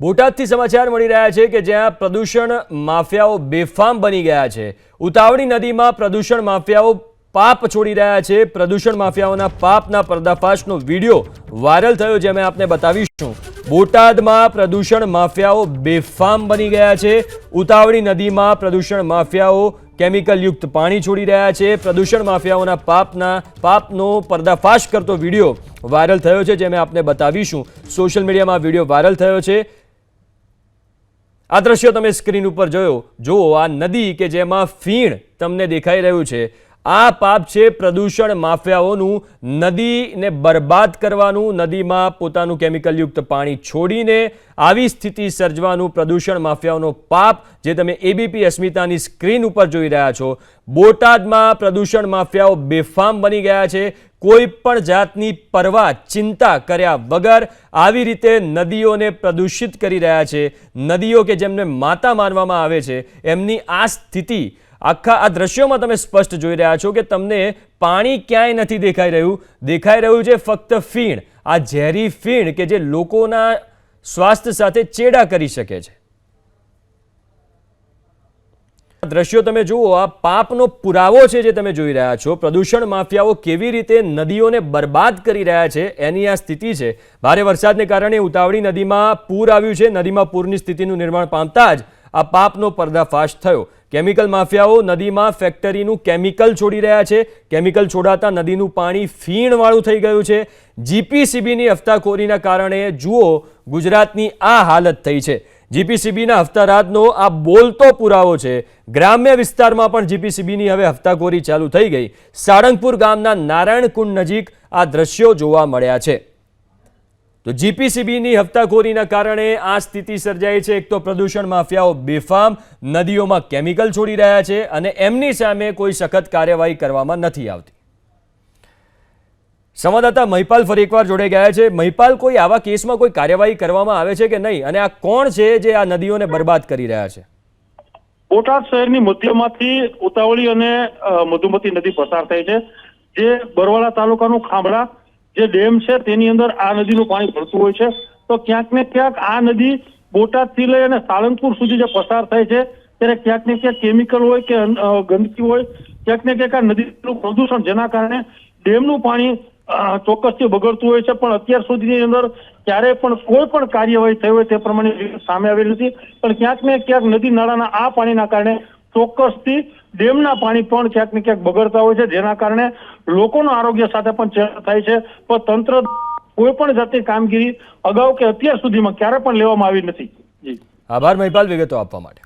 બોટાદથી સમાચાર મળી રહ્યા છે કે જ્યાં પ્રદૂષણ માફિયાઓ બેફામ બની ગયા છે. ઉતાવળી નદીમાં પ્રદૂષણ માફિયાઓ પાપ છોડી રહ્યા છે. પ્રદૂષણ માફિયાઓના પાપના પર્દાફાશનો વીડિયો વાયરલ થયો જે અમે આપને બતાવીશું. બોટાદમાં પ્રદૂષણ માફિયાઓ બેફામ બની ગયા છે. ઉતાવળી નદીમાં પ્રદૂષણ માફિયાઓ કેમિકલયુક્ત પાણી છોડી રહ્યા છે. પ્રદૂષણ માફિયાઓના પાપના, પાપનો પર્દાફાશ કરતો વીડિયો વાયરલ થયો છે જે અમે આપને બતાવીશું. સોશિયલ મીડિયામાં વીડિયો વાયરલ થયો છે. આ દ્રશ્યો તમે સ્ક્રીન ઉપર જોયો. જુઓ, આ નદી કે જેમાં ફીણ તમને દેખાઈ રહ્યું છે. આ પાપ છે પ્રદૂષણ માફિયાઓનું. નદીને બરબાદ કરવાનું, નદીમાં પોતાનું કેમિકલયુક્ત પાણી છોડીને આવી સ્થિતિ સર્જવાનું પ્રદૂષણ માફિયાઓનો પાપ જે તમે એબીપી અસ્મિતાની સ્ક્રીન ઉપર જોઈ રહ્યા છો. બોટાદમાં પ્રદૂષણ માફિયાઓ બેફામ બની ગયા છે. કોઈ પણ જાતની પરવા, ચિંતા કર્યા વગર આવી રીતે નદીઓને પ્રદૂષિત કરી રહ્યા છે. નદીઓ કે જેમને માતા માનવામાં આવે છે, એમની આ સ્થિતિ, આખા આ દ્રશ્યોમાં તમે સ્પષ્ટ જોઈ રહ્યા છો કે તમને પાણી ક્યાંય નથી દેખાઈ રહ્યું. દેખાઈ રહ્યું છે ફક્ત ફીણ, આ ઝેરી ફીણ કે જે લોકોના સ્વાસ્થ્ય સાથે ચેડા કરી શકે છે આ દ્રશ્યો તમે જુઓ, આ પાપનો પુરાવો છે જે તમે જોઈ રહ્યા છો. પ્રદૂષણ માફિયાઓ કેવી રીતે નદીઓને બરબાદ કરી રહ્યા છે, એની આ સ્થિતિ છે. ભારે વરસાદને કારણે ઉતાવળી નદીમાં પૂર આવ્યું છે. નદીમાં પૂરની સ્થિતિનું નિર્માણ પામતા જ આ પાપનો પર્દાફાશ થયો. કેમિકલ માફિયાઓ નદીમાં ફેક્ટરીનું કેમિકલ છોડી રહ્યા છે. કેમિકલ છોડાતા નદીનું પાણી ફીણવાળું થઈ ગયું છે. જીપીસીબીની હફતાખોરીના કારણે જુઓ, ગુજરાતની આ હાલત થઈ છે. જીપીસીબીના હફતારાતનો આ બોલતો પુરાવો છે. ગ્રામ્ય વિસ્તારમાં પણ જીપીસીબીની હવે હફતાખોરી ચાલુ થઈ ગઈ. સાળંગપુર ગામના નારાયણકુંડ નજીક આ દ્રશ્યો જોવા મળ્યા છે. તો જીપીસીબીની હપ્તાખોરીના કારણે આ સ્થિતિ સર્જાઈ છે. એક તો પ્રદૂષણ માફિયાઓ બેફામ નદીઓમાં કેમિકલ છોડી રહ્યા છે અને એમની સામે કોઈ સખત કાર્યવાહી કરવામાં નથી આવતી. સંવાદદાતા મહિપાલ ફરી એકવાર જોડે ગયા છે. મહિપાલ, કોઈ આવા કેસમાં કોઈ કાર્યવાહી કરવામાં આવે છે કે નહીં? અને આ કોણ છે જે આ નદીઓને બરબાદ કરી રહ્યા છે? બોટાદ શહેરની મધ્યમાંથી ઉતાવળી અને મધુમતી નદી પસાર થાય છે. જે બરવાળા તાલુકાનું ખાંભળા જે ડેમ છે, તેની અંદર આ નદીનું પાણી ભરતું હોય છે. તો ક્યાંક ને ક્યાંક આ નદી બોટાદથી લઈ અને સાળંગપુર સુધી જે પસાર થાય છે, ત્યારે ક્યાંક ને ક્યાંક કેમિકલ હોય કે ગંદકી હોય, ક્યાંક ને ક્યાંક આ નદીનું પ્રદૂષણ જેના કારણે ડેમનું પાણી ચોક્કસથી બગડતું હોય છે, પણ અત્યાર સુધીની અંદર ક્યારેય પણ કોઈ પણ કાર્યવાહી થઈ હોય તે પ્રમાણે સામે આવી નથી. પણ ક્યાંક ને ક્યાંક નદી નાળાના આ પાણીના કારણે ચોક્કસથી ડેમના પાણી પણ ક્યાંક ને ક્યાંક બગડતા હોય છે, જેના કારણે લોકોનું આરોગ્ય સાથે પણ ચેડા થાય છે. પણ તંત્ર કોઈ પણ જાતની કામગીરી અગાઉ કે અત્યાર સુધીમાં ક્યારે પણ લેવામાં આવી નથી. જી. આભાર, મહિપાલ, વિગતો આપવા માટે.